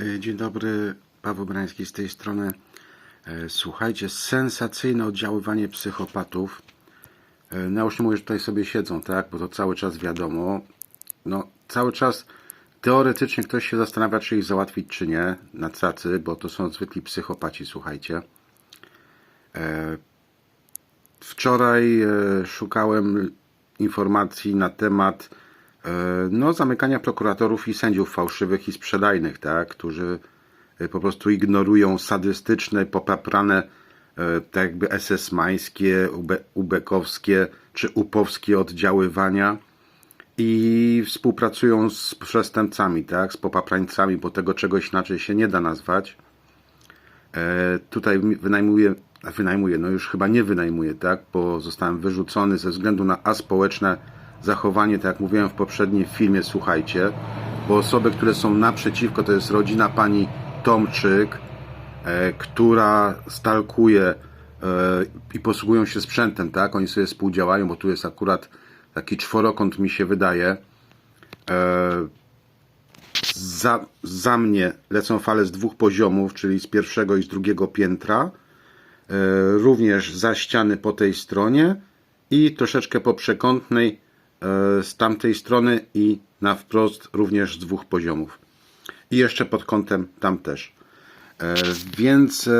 E, Dzień dobry, Paweł Brański z tej strony. E, Słuchajcie, sensacyjne oddziaływanie psychopatów. E, No mówię, że tutaj sobie siedzą, tak, bo to cały czas wiadomo. No, cały czas teoretycznie ktoś się zastanawia, czy ich załatwić, czy nie, na cacy, bo to są zwykli psychopaci, słuchajcie. Wczoraj szukałem informacji na temat no, zamykania prokuratorów i sędziów fałszywych i sprzedajnych, tak, którzy e, po prostu ignorują sadystyczne, popaprane, e, tak jakby SS-mańskie, ube, ubekowskie czy upowskie oddziaływania i współpracują z przestępcami, tak, z popaprańcami, bo tego czegoś inaczej się nie da nazwać. E, tutaj wynajmuję, wynajmuję, no już chyba nie wynajmuję, tak, bo zostałem wyrzucony ze względu na aspołeczne zachowanie, tak jak mówiłem w poprzednim filmie, słuchajcie, bo osoby, które są naprzeciwko, to jest rodzina pani Tomczyk, e, która stalkuje e, i posługują się sprzętem, tak, oni sobie współdziałają, bo tu jest akurat taki czworokąt mi się wydaje, e, za, za mnie lecą fale z dwóch poziomów, czyli z pierwszego i z drugiego piętra. E, również za ściany po tej stronie i troszeczkę po przekątnej z tamtej strony i na wprost również z dwóch poziomów. I jeszcze pod kątem tam też. E, więc e,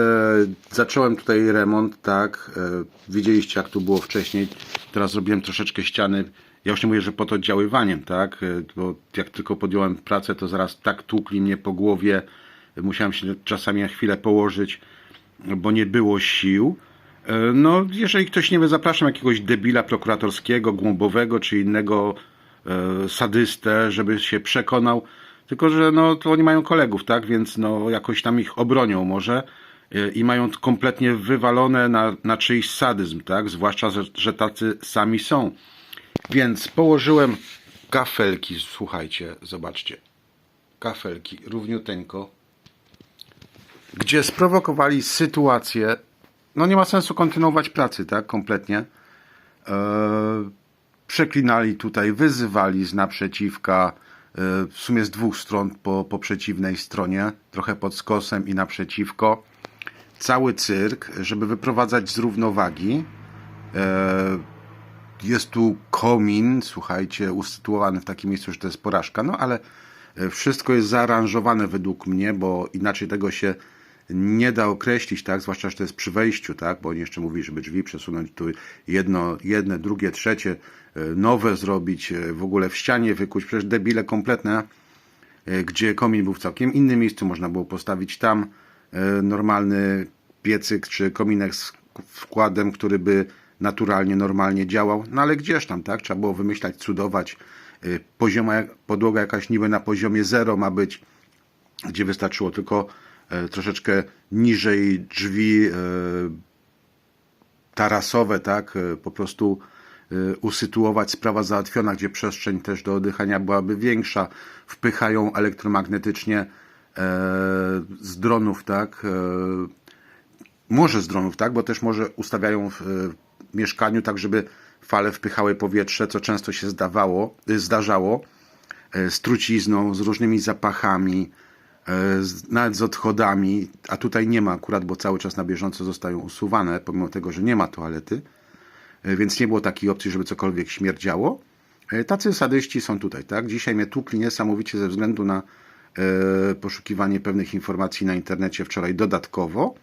zacząłem tutaj remont, tak. E, widzieliście jak tu było wcześniej. Teraz zrobiłem troszeczkę ściany. Ja już nie mówię, że pod oddziaływaniem, tak. E, bo jak tylko podjąłem pracę, to zaraz tak tłukli mnie po głowie. Musiałem się czasami na chwilę położyć, bo nie było sił. E, No, jeżeli ktoś nie wie, zapraszam jakiegoś debila prokuratorskiego, głąbowego czy innego e, sadystę, żeby się przekonał. Tylko, że no, to oni mają kolegów, tak? Więc no, jakoś tam ich obronią może e, i mają kompletnie wywalone na, na czyjś sadyzm, tak? Zwłaszcza, że, że tacy sami są. Więc położyłem kafelki, słuchajcie, zobaczcie. Kafelki, równiuteńko gdzie sprowokowali sytuację. No nie ma sensu kontynuować pracy, tak? Kompletnie. Eee, przeklinali tutaj, wyzywali z naprzeciwka, e, w sumie z dwóch stron po, po przeciwnej stronie, trochę pod skosem i naprzeciwko. Cały cyrk, żeby wyprowadzać z równowagi. Eee, jest tu komin, słuchajcie, usytuowany w takim miejscu, że to jest porażka, no ale e, wszystko jest zaaranżowane według mnie, bo inaczej tego się nie da określić, tak, zwłaszcza, że to jest przy wejściu, tak, bo oni jeszcze mówili, żeby drzwi przesunąć tu jedno, jedne, drugie, trzecie, e, nowe zrobić, e, w ogóle w ścianie wykuć, przecież debile kompletne, e, gdzie komin był w całkiem innym miejscu, można było postawić tam normalny piecyk czy kominek z wkładem, który by naturalnie, normalnie działał, no ale gdzież tam, tak? Trzeba było wymyślać, cudować. Pozioma, podłoga jakaś niby na poziomie zero ma być, gdzie wystarczyło tylko troszeczkę niżej drzwi e, tarasowe, tak? E, Po prostu e, usytuować, sprawa załatwiona, gdzie przestrzeń też do oddychania byłaby większa. Wpychają elektromagnetycznie e, z dronów, tak? E, może z dronów, tak? Bo też może ustawiają w, e, mieszkaniu tak, żeby fale wpychały powietrze, co często się zdawało, zdarzało, e, z trucizną, z różnymi zapachami, e, z, nawet z odchodami, a tutaj nie ma akurat, bo cały czas na bieżąco zostają usuwane, pomimo tego, że nie ma toalety, E, więc nie było takiej opcji, żeby cokolwiek śmierdziało. E, Tacy sadyści są tutaj, tak? Dzisiaj mnie tłukli niesamowicie ze względu na e, poszukiwanie pewnych informacji na internecie wczoraj dodatkowo.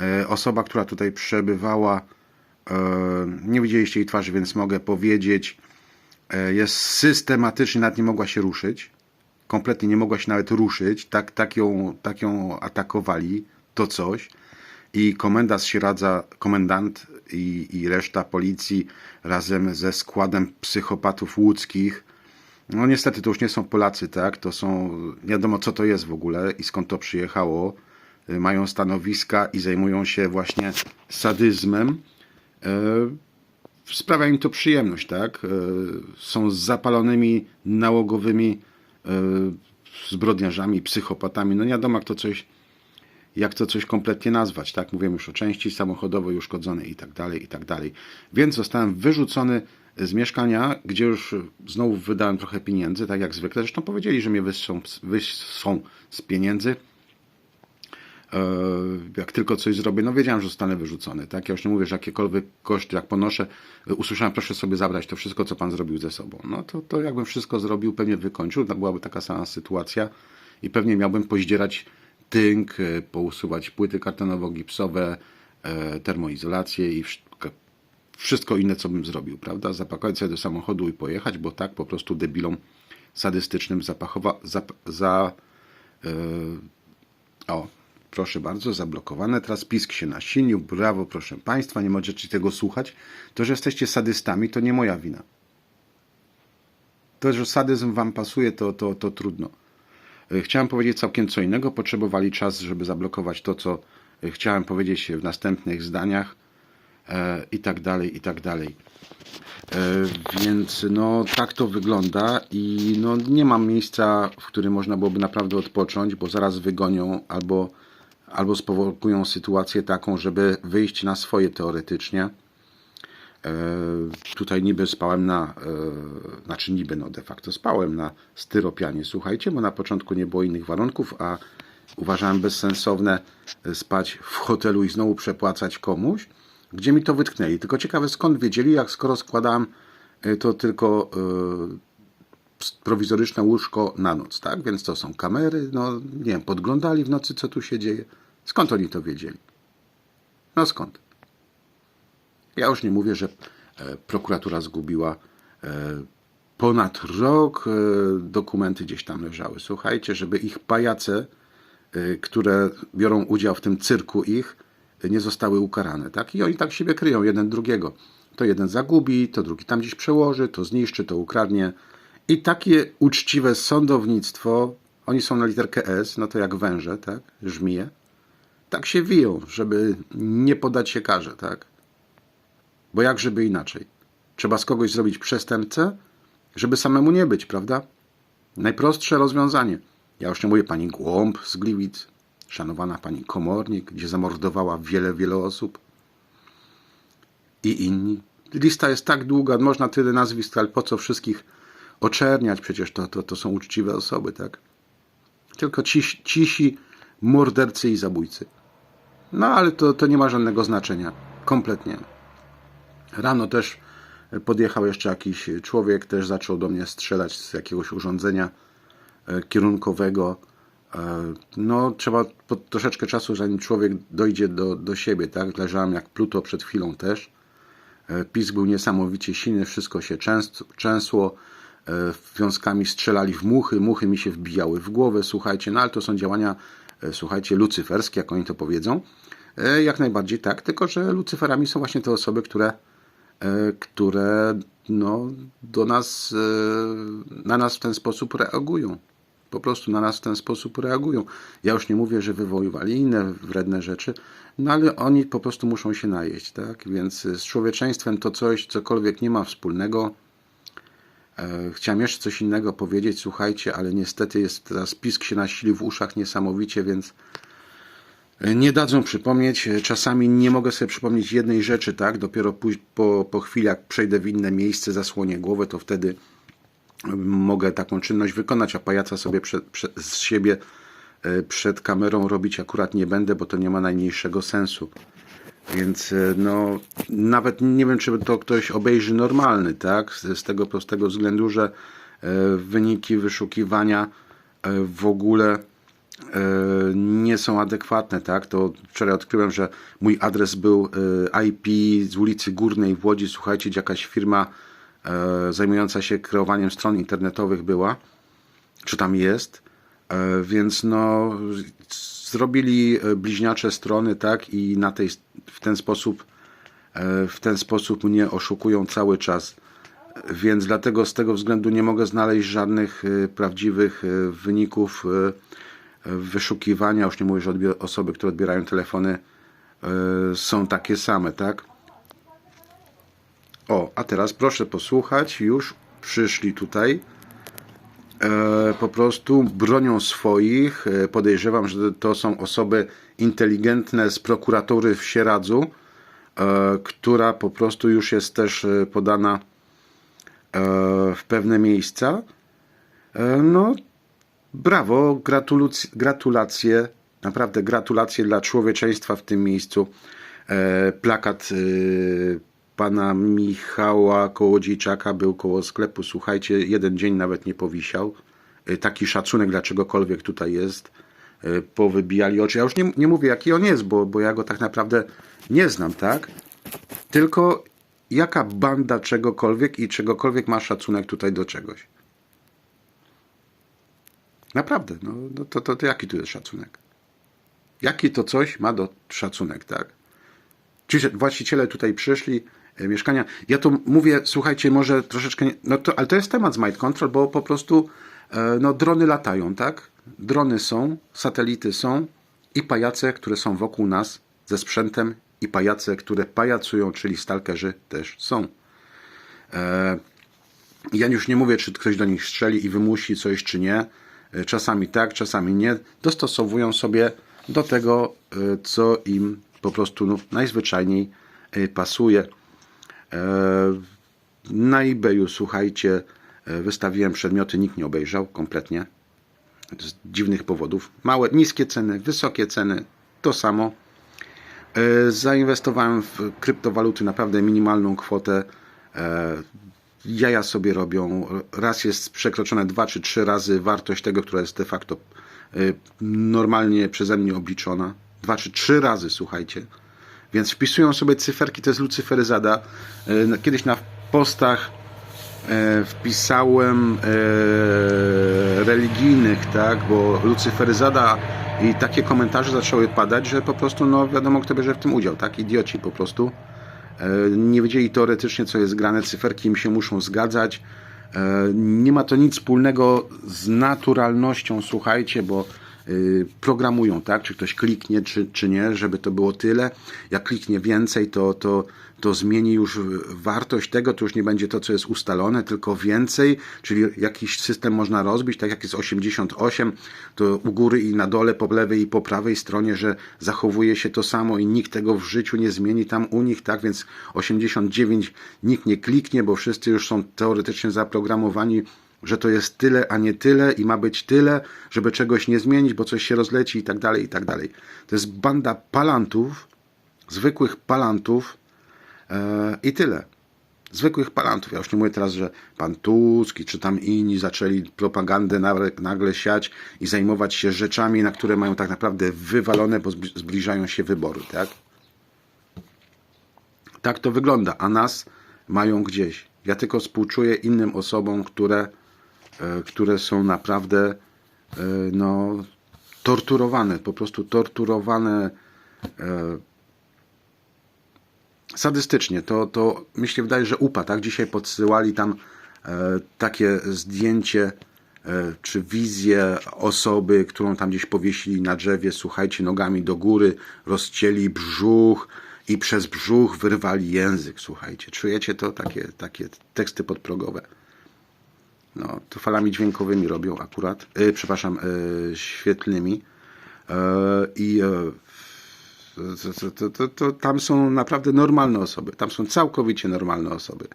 E, Osoba, która tutaj przebywała, e, nie widzieliście jej twarzy, więc mogę powiedzieć, e, jest systematycznie, nawet nie mogła się ruszyć. Kompletnie nie mogła się nawet ruszyć. Tak, tak, ją, tak ją atakowali, to coś. I komendant się radza, komendant i, i reszta policji razem ze składem psychopatów łódzkich. No niestety to już nie są Polacy, tak? To są, nie wiadomo co to jest w ogóle i skąd to przyjechało. Y, Mają stanowiska i zajmują się właśnie sadyzmem. E, Sprawia im to przyjemność, tak? E, Są zapalonymi, nałogowymi zbrodniarzami, psychopatami. No nie wiadomo jak to coś, jak to coś kompletnie nazwać, tak? Mówiłem już o części samochodowej uszkodzonej i tak dalej, i tak dalej. Więc zostałem wyrzucony z mieszkania, gdzie już znowu wydałem trochę pieniędzy, tak jak zwykle. Zresztą powiedzieli, że mnie wyssą, wyssą z pieniędzy. E, Jak tylko coś zrobię, no wiedziałem, że zostanę wyrzucony. Tak? Ja już nie mówię, że jakiekolwiek koszty, jak ponoszę, e, usłyszałem, proszę sobie zabrać to wszystko, co pan zrobił ze sobą. No to, to jakbym wszystko zrobił, pewnie wykończył, byłaby taka sama sytuacja i pewnie miałbym pozdzierać tynk, e, pousuwać płyty kartonowo-gipsowe, termoizolację i wsz- wszystko inne, co bym zrobił, prawda? Zapakować sobie do samochodu i pojechać, bo tak po prostu debilom sadystycznym zapachowa, zap, za, e, o, proszę bardzo, zablokowane. Teraz pisk się nasilił. Brawo, proszę Państwa, nie możecie tego słuchać. To, że jesteście sadystami, to nie moja wina. To, że sadyzm Wam pasuje, to, to, to trudno. E, Chciałem powiedzieć całkiem co innego. Potrzebowali czas, żeby zablokować to, co e, chciałem powiedzieć w następnych zdaniach e, i tak dalej, i tak dalej. E, Więc no tak to wygląda i no nie mam miejsca, w którym można byłoby naprawdę odpocząć, bo zaraz wygonią albo, albo sprowokują sytuację taką, żeby wyjść na swoje teoretycznie. E, Tutaj niby spałem na, e, znaczy niby, no de facto spałem na styropianie, słuchajcie, bo na początku nie było innych warunków, a uważałem bezsensowne e, spać w hotelu i znowu przepłacać komuś, gdzie mi to wytknęli. Tylko ciekawe skąd wiedzieli, jak skoro składałem e, to tylko e, prowizoryczne łóżko na noc, tak? Więc to są kamery, no nie wiem, podglądali w nocy, co tu się dzieje. Skąd oni to wiedzieli? No skąd? Ja już nie mówię, że e, prokuratura zgubiła e, ponad rok, e, dokumenty gdzieś tam leżały. Słuchajcie, żeby ich pajace, które biorą udział w tym cyrku ich, nie zostały ukarane. Tak? I oni tak siebie kryją, jeden drugiego. To jeden zagubi, to drugi tam gdzieś przełoży, to zniszczy, to ukradnie. I takie uczciwe sądownictwo, oni są na literkę S, no to jak węże, tak? Żmije. Tak się wiją, żeby nie podać się karze, tak? Bo jak żeby inaczej? Trzeba z kogoś zrobić przestępcę, żeby samemu nie być, prawda? Najprostsze rozwiązanie. Ja już nie mówię pani Głąb z Gliwic, szanowana pani Komornik, gdzie zamordowała wiele, wiele osób. I inni. Lista jest tak długa, można tyle nazwisk, ale po co wszystkich oczerniać? Przecież to, to, to są uczciwe osoby, tak? Tylko cisi, cisi mordercy i zabójcy. No ale to, to nie ma żadnego znaczenia. Kompletnie. Rano też podjechał jeszcze jakiś człowiek, też zaczął do mnie strzelać z jakiegoś urządzenia e, kierunkowego. E, No, trzeba po troszeczkę czasu, zanim człowiek dojdzie do, do siebie, tak? Leżałem jak Pluto przed chwilą też. E, Pisk był niesamowicie silny, wszystko się częst, trzęsło. E, Wiązkami strzelali w muchy, muchy mi się wbijały w głowę, słuchajcie, no ale to są działania, e, słuchajcie, lucyferskie, jak oni to powiedzą. E, Jak najbardziej tak, tylko że lucyferami są właśnie te osoby, które, które no, do nas, na nas w ten sposób reagują. Po prostu na nas w ten sposób reagują. Ja już nie mówię, że wywoływali inne wredne rzeczy, no ale oni po prostu muszą się najeść, tak? Więc z człowieczeństwem to coś, cokolwiek nie ma wspólnego. E, Chciałem jeszcze coś innego powiedzieć, słuchajcie, ale niestety jest teraz pisk się nasilił w uszach niesamowicie, więc e, nie dadzą przypomnieć. E, Czasami nie mogę sobie przypomnieć jednej rzeczy, tak? Dopiero póź- po, po chwili, jak przejdę w inne miejsce, zasłonię głowę, to wtedy mogę taką czynność wykonać, a pajaca sobie przed, przed, z siebie przed kamerą robić akurat nie będę, bo to nie ma najmniejszego sensu. Więc e, no, nawet nie wiem, czy to ktoś obejrzy normalny, tak? Z, z tego prostego względu, że e, wyniki wyszukiwania e, w ogóle nie są adekwatne, tak? To wczoraj odkryłem, że mój adres był IP z ulicy Górnej w Łodzi. Słuchajcie, jakaś firma zajmująca się kreowaniem stron internetowych była, czy tam jest. Więc no, zrobili bliźniacze strony, tak? I na tej, w ten sposób e, w ten sposób mnie oszukują cały czas. Więc dlatego z tego względu nie mogę znaleźć żadnych e, prawdziwych e, wyników wyszukiwania. Już nie mówię, że osoby, które odbierają telefony są takie same, tak? O, a teraz proszę posłuchać, już przyszli tutaj. E, po prostu bronią swoich. E, Podejrzewam, że to są osoby inteligentne z prokuratury w Sieradzu, e, która po prostu już jest też podana w pewne miejsca. No, brawo, gratulacje, naprawdę gratulacje dla człowieczeństwa w tym miejscu. Plakat pana Michała Kołodziejczaka był koło sklepu. Słuchajcie, jeden dzień nawet nie powisiał. E, taki szacunek dla czegokolwiek tutaj jest. E, powybijali oczy. Ja już nie, nie mówię, jaki on jest, bo, bo ja go tak naprawdę nie znam, tak? Tylko jaka banda czegokolwiek i czegokolwiek ma szacunek tutaj do czegoś. Naprawdę, no, no to, to, to jaki tu jest szacunek? Jaki to coś ma do szacunek, tak? Ci właściciele tutaj przyszli, mieszkania. Ja to mówię, słuchajcie, może troszeczkę, no to, ale to jest temat z Mind Control, bo po prostu e, no, drony latają, tak? Drony są, satelity są i pajace, które są wokół nas ze sprzętem i pajace, które pajacują, czyli stalkerzy też są. E, ja już nie mówię, czy ktoś do nich strzeli i wymusi coś, czy nie. E, Czasami tak, czasami nie. Dostosowują sobie do tego, e, co im po prostu no, najzwyczajniej e, pasuje. E, Na eBayu, słuchajcie, e, wystawiłem przedmioty, nikt nie obejrzał kompletnie. Z dziwnych powodów. Małe, niskie ceny, wysokie ceny, to samo. E, Zainwestowałem w kryptowaluty naprawdę minimalną kwotę. Jaja sobie robią. Raz jest przekroczone dwa czy trzy razy wartość tego, która jest de facto normalnie przeze mnie obliczona. Dwa czy trzy razy, słuchajcie. Więc wpisują sobie cyferki, to jest lucyferyzada. E, Kiedyś na postach e, wpisałem e, religijnych, tak, bo lucyferyzada i takie komentarze zaczęły padać, że po prostu, no wiadomo, kto bierze w tym udział, tak, idioci po prostu. Nie wiedzieli teoretycznie, co jest grane, cyferki im się muszą zgadzać. Nie ma to nic wspólnego z naturalnością, słuchajcie, bo programują, tak? Czy ktoś kliknie, czy, czy nie, żeby to było tyle. Jak kliknie więcej, to, to, to zmieni już wartość tego, to już nie będzie to, co jest ustalone, tylko więcej, czyli jakiś system można rozbić, tak jak jest 88, to u góry i na dole, po lewej i po prawej stronie, że zachowuje się to samo i nikt tego w życiu nie zmieni tam u nich, tak? Więc 89 nikt nie kliknie, bo wszyscy już są teoretycznie zaprogramowani że to jest tyle, a nie tyle i ma być tyle, żeby czegoś nie zmienić, bo coś się rozleci i tak dalej, i tak dalej. To jest banda palantów, zwykłych palantów e, i tyle. Zwykłych palantów. Ja już nie mówię teraz, że pan Tusk czy tam inni zaczęli propagandę nagle, siać i zajmować się rzeczami, na które mają tak naprawdę wywalone, bo zbli- zbliżają się wybory, tak? Tak to wygląda, a nas mają gdzieś. Ja tylko współczuję innym osobom, które, które są naprawdę e, no, torturowane, po prostu torturowane e, sadystycznie. To, to mi się wydaje, że upa, tak? Dzisiaj podsyłali tam e, takie zdjęcie e, czy wizję osoby, którą tam gdzieś powiesili na drzewie, słuchajcie, nogami do góry, rozcięli brzuch i przez brzuch wyrwali język, słuchajcie. Czujecie to? Takie, takie teksty podprogowe. No, to falami dźwiękowymi robią akurat, e, przepraszam, e, świetlnymi. E, I to, to, to, to, tam są naprawdę normalne osoby. Tam są całkowicie normalne osoby.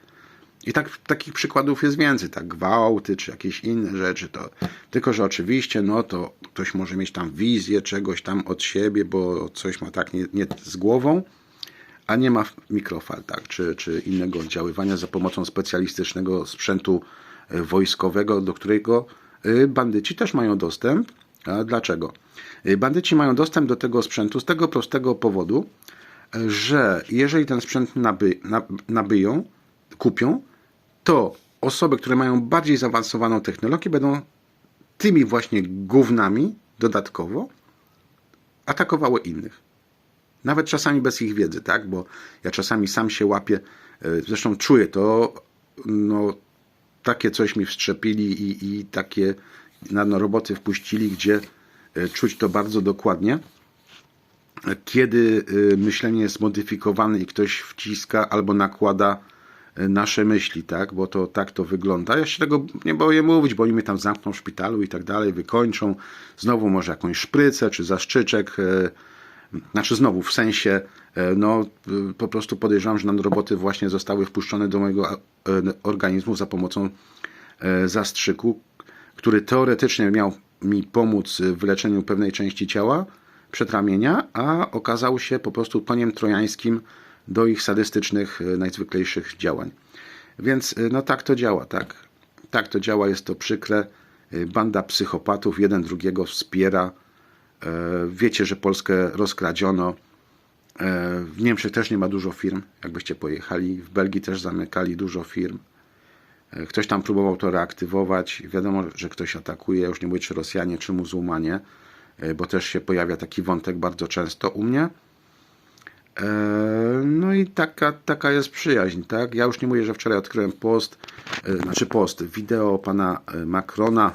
I tak, takich przykładów jest więcej, tak gwałty czy jakieś inne rzeczy. To, tylko, że oczywiście, no to ktoś może mieć tam wizję czegoś tam od siebie, bo coś ma tak nie, nie z głową, a nie ma mikrofal, tak, czy, czy innego oddziaływania za pomocą specjalistycznego sprzętu wojskowego, do którego e, bandyci też mają dostęp. A dlaczego? E, Bandyci mają dostęp do tego sprzętu z tego prostego powodu, e, że jeżeli ten sprzęt naby, na- nabyją, kupią, to osoby, które mają bardziej zaawansowaną technologię, będą tymi właśnie gównami dodatkowo atakowały innych. Nawet czasami bez ich wiedzy, tak? Bo ja czasami sam się łapię, e, zresztą czuję to, no takie coś mi wszczepili i, i takie na, roboty wpuścili, gdzie e, czuć to bardzo dokładnie. Kiedy e, myślenie jest modyfikowane i ktoś wciska albo nakłada e, nasze myśli, tak? Bo to tak to wygląda. Ja się tego nie boję mówić, bo oni mnie tam zamkną w szpitalu i tak dalej, wykończą. Znowu może jakąś szprycę czy zaszczyczek Znaczy znowu, w sensie, e, no y, po prostu podejrzewam, że nanoroboty właśnie zostały wpuszczone do mojego e, organizmu za pomocą e, zastrzyku, który teoretycznie miał mi pomóc w leczeniu pewnej części ciała, przedramienia, a okazał się po prostu koniem trojańskim do ich sadystycznych, e, najzwyklejszych działań. Więc e, no tak to działa, tak. Tak to działa, jest to przykre. E, Banda psychopatów jeden drugiego wspiera. E, Wiecie, że Polskę rozkradziono. E, W Niemczech też nie ma dużo firm, jakbyście pojechali. W Belgii też zamykali dużo firm. E, Ktoś tam próbował to reaktywować. Wiadomo, że ktoś atakuje, już nie mówię czy Rosjanie, czy muzułmanie, bo też się pojawia taki wątek bardzo często u mnie. No i taka, taka jest przyjaźń, tak? Ja już nie mówię, że wczoraj odkryłem post, znaczy post, wideo pana Macrona,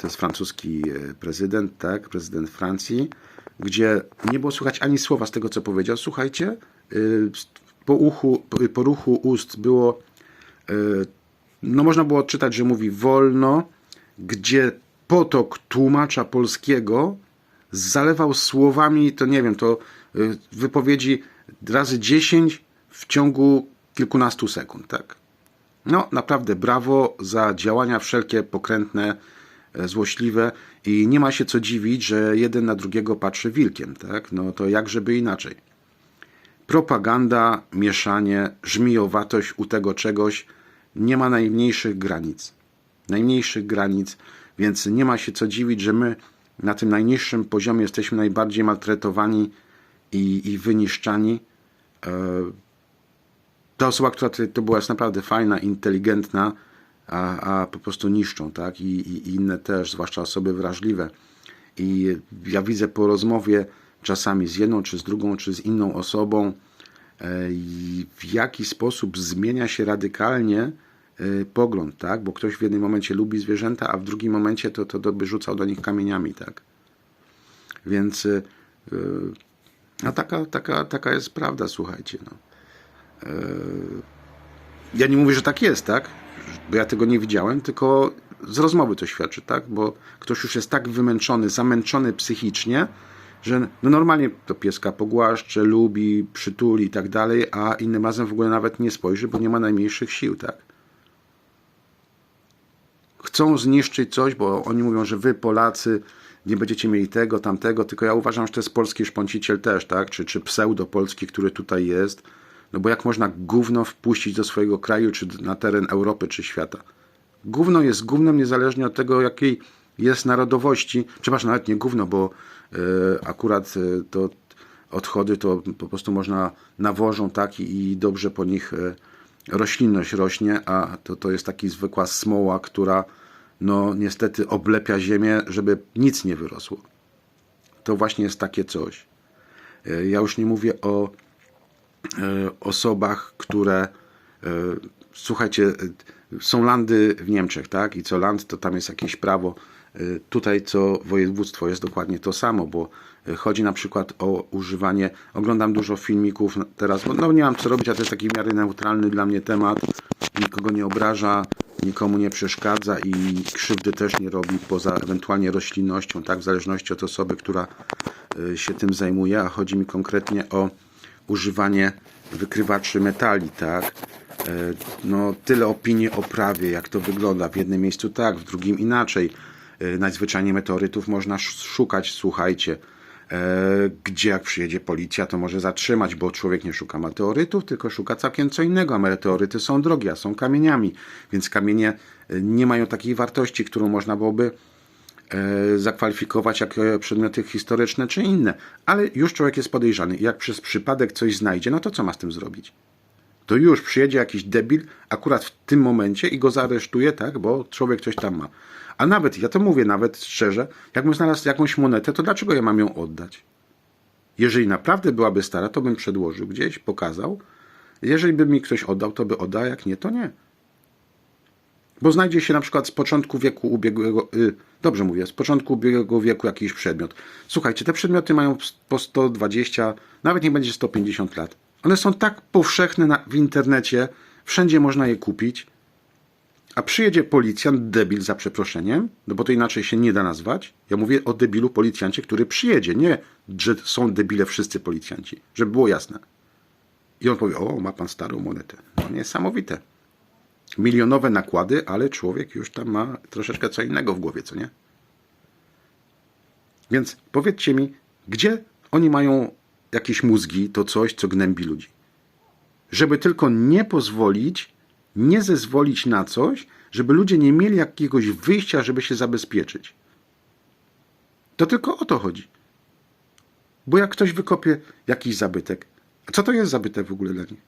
to jest francuski e, prezydent, tak? Prezydent Francji, gdzie nie było słychać ani słowa z tego, co powiedział. Słuchajcie, e, po, uchu, po- ruchu ust było e, no można było odczytać, że mówi wolno, gdzie potok tłumacza polskiego zalewał słowami, to nie wiem, to wypowiedzi razy 10 w ciągu kilkunastu sekund, tak? No, naprawdę brawo za działania wszelkie pokrętne, e, złośliwe i nie ma się co dziwić, że jeden na drugiego patrzy wilkiem, tak? No to jak żeby inaczej. Propaganda, mieszanie, żmijowatość u tego czegoś nie ma najmniejszych granic. Najmniejszych granic, więc nie ma się co dziwić, że my na tym najniższym poziomie jesteśmy najbardziej maltretowani i, i wyniszczani. E, Ta osoba, która to była, jest naprawdę fajna, inteligentna, a, a po prostu niszczą, tak? I, i, inne też, zwłaszcza osoby wrażliwe. I ja widzę po rozmowie czasami z jedną, czy z drugą, czy z inną osobą, e, w jaki sposób zmienia się radykalnie e, pogląd, tak? Bo ktoś w jednym momencie lubi zwierzęta, a w drugim momencie to, to by rzucał do nich kamieniami, tak? Więc e, no taka, taka, taka jest prawda, słuchajcie. No. E, Ja nie mówię, że tak jest, tak? Bo ja tego nie widziałem, tylko z rozmowy to świadczy, tak? Bo ktoś już jest tak wymęczony, zamęczony psychicznie, że no normalnie to pieska pogłaszcze, lubi, przytuli i tak dalej, a innym razem w ogóle nawet nie spojrzy, bo nie ma najmniejszych sił, tak? Chcą zniszczyć coś, bo oni mówią, że wy Polacy nie będziecie mieli tego, tamtego, tylko ja uważam, że to jest polski szponciciel też, tak? Czy, czy pseudo-polski, który tutaj jest. No bo jak można gówno wpuścić do swojego kraju, czy na teren Europy, czy świata? Gówno jest gównem niezależnie od tego, jakiej jest narodowości. Przepraszam, nawet nie gówno, bo e, akurat e, to odchody to po prostu można nawożą tak i, i dobrze po nich e, roślinność rośnie, a to, to jest taki zwykła smoła, która no niestety oblepia ziemię, żeby nic nie wyrosło. To właśnie jest takie coś. Ja już nie mówię o osobach, które e, słuchajcie, e, są landy w Niemczech, tak? I co land, to tam jest jakieś prawo. E, Tutaj co województwo jest dokładnie to samo, bo e, chodzi na przykład o używanie. Oglądam dużo filmików teraz, bo no nie mam co robić, a to jest taki w miarę neutralny dla mnie temat. Nikogo nie obraża, nikomu nie przeszkadza i krzywdy też nie robi, poza ewentualnie roślinnością, tak? W zależności od osoby, która e, się tym zajmuje, a chodzi mi konkretnie o używanie wykrywaczy metali, tak? E, No, tyle opinii o prawie, jak to wygląda. W jednym miejscu tak, w drugim inaczej. E, Najzwyczajniej meteorytów można sz- szukać, słuchajcie. E, Gdzie jak przyjedzie policja, to może zatrzymać, bo człowiek nie szuka meteorytów, tylko szuka całkiem co innego. A meteoryty są drogie, a są kamieniami, więc kamienie nie mają takiej wartości, którą można byłoby zakwalifikować jako przedmioty historyczne czy inne. Ale już człowiek jest podejrzany. Jak przez przypadek coś znajdzie, no to co ma z tym zrobić? To już przyjedzie jakiś debil akurat w tym momencie i go zaaresztuje, tak, bo człowiek coś tam ma. A nawet, ja to mówię nawet szczerze, jakbym znalazł jakąś monetę, to dlaczego ja mam ją oddać? Jeżeli naprawdę byłaby stara, to bym przedłożył gdzieś, pokazał. Jeżeli by mi ktoś oddał, to by oddał, jak nie, to nie. Bo znajdzie się na przykład z początku wieku ubiegłego, y, dobrze mówię, z początku ubiegłego wieku jakiś przedmiot. Słuchajcie, te przedmioty mają po 120, nawet nie będzie 150 lat. One są tak powszechne na, w internecie, wszędzie można je kupić, A przyjedzie policjant, debil za przeproszeniem, no bo to inaczej się nie da nazwać. Ja mówię o debilu policjancie, który przyjedzie, nie, że są debile wszyscy policjanci, żeby było jasne. I on powie, o, ma pan starą monetę. No niesamowite. Milionowe nakłady, ale człowiek już tam ma troszeczkę co innego w głowie, co nie? Więc powiedzcie mi, gdzie oni mają jakieś mózgi, to coś, co gnębi ludzi? Żeby tylko nie pozwolić, nie zezwolić na coś, żeby ludzie nie mieli jakiegoś wyjścia, żeby się zabezpieczyć. To tylko o to chodzi. Bo jak ktoś wykopie jakiś zabytek, co to jest zabytek w ogóle dla nich?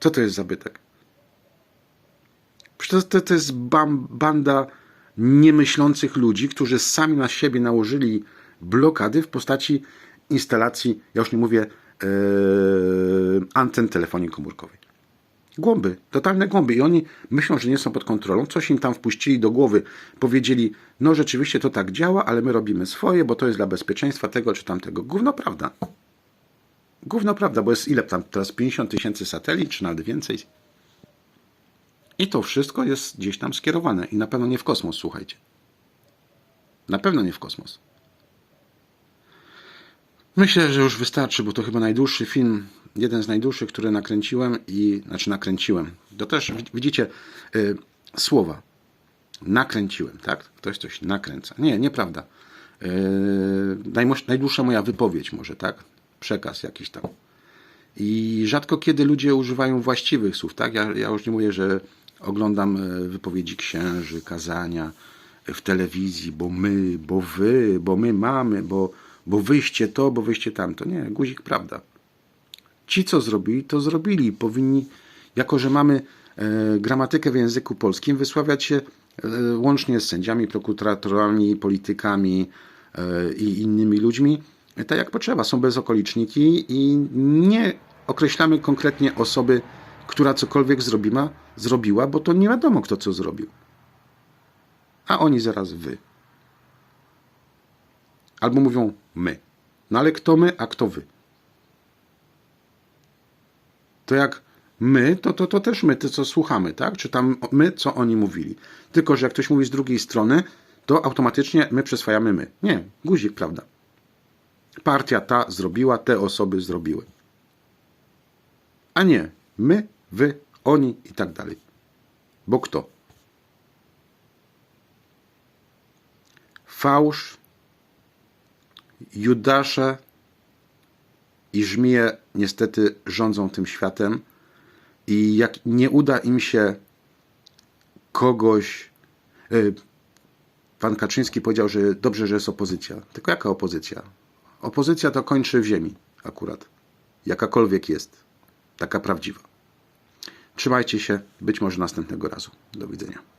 Co to jest zabytek? To, to, to jest bam, banda niemyślących ludzi, którzy sami na siebie nałożyli blokady w postaci instalacji, ja już nie mówię, e, anten telefonii komórkowej. Głąby, totalne głąby. I oni myślą, że nie są pod kontrolą. Coś im tam wpuścili do głowy. Powiedzieli, no rzeczywiście to tak działa, ale my robimy swoje, bo to jest dla bezpieczeństwa tego czy tamtego. Gówno prawda. Gówno prawda, bo jest ile tam teraz 50 tysięcy satelit, czy nawet więcej. I to wszystko jest gdzieś tam skierowane. I na pewno nie w kosmos, słuchajcie. Na pewno nie w kosmos. Myślę, że już wystarczy, bo to chyba najdłuższy film, jeden z najdłuższych, które nakręciłem i, znaczy nakręciłem. To też widzicie y, słowa. Nakręciłem, tak? Ktoś coś nakręca. Nie, nieprawda. Y, najmoż- najdłuższa moja wypowiedź może, tak? Przekaz jakiś tam. I rzadko kiedy ludzie używają właściwych słów, tak? Ja, ja już nie mówię, że oglądam e, wypowiedzi księży, kazania w telewizji, bo my, bo wy, bo my mamy, bo, bo wyście to, bo wyście tamto. Nie, guzik prawda. Ci, co zrobili, to zrobili. Powinni, jako że mamy e, gramatykę w języku polskim, wysławiać się e, łącznie z sędziami, prokuratorami, politykami e, i innymi ludźmi, e, tak jak potrzeba. Są bezokoliczniki i nie określamy konkretnie osoby, która cokolwiek zrobiła, zrobiła, bo to nie wiadomo, kto co zrobił. A oni zaraz wy. Albo mówią my. No ale kto my, a kto wy? To jak my, to, to, to też my, ty co słuchamy, tak? Czy tam my, co oni mówili. Tylko, że jak ktoś mówi z drugiej strony, to automatycznie my przyswajamy my. Nie, guzik, prawda? Partia ta zrobiła, te osoby zrobiły. A nie my, wy, oni i tak dalej. Bo kto? Fałsz, Judasze i żmije niestety rządzą tym światem i jak nie uda im się kogoś y, Pan Kaczyński powiedział, że dobrze, że jest opozycja. Tylko jaka opozycja? Opozycja to kończy w ziemi akurat. Jakakolwiek jest. Taka prawdziwa. Trzymajcie się. Być może następnego razu. Do widzenia.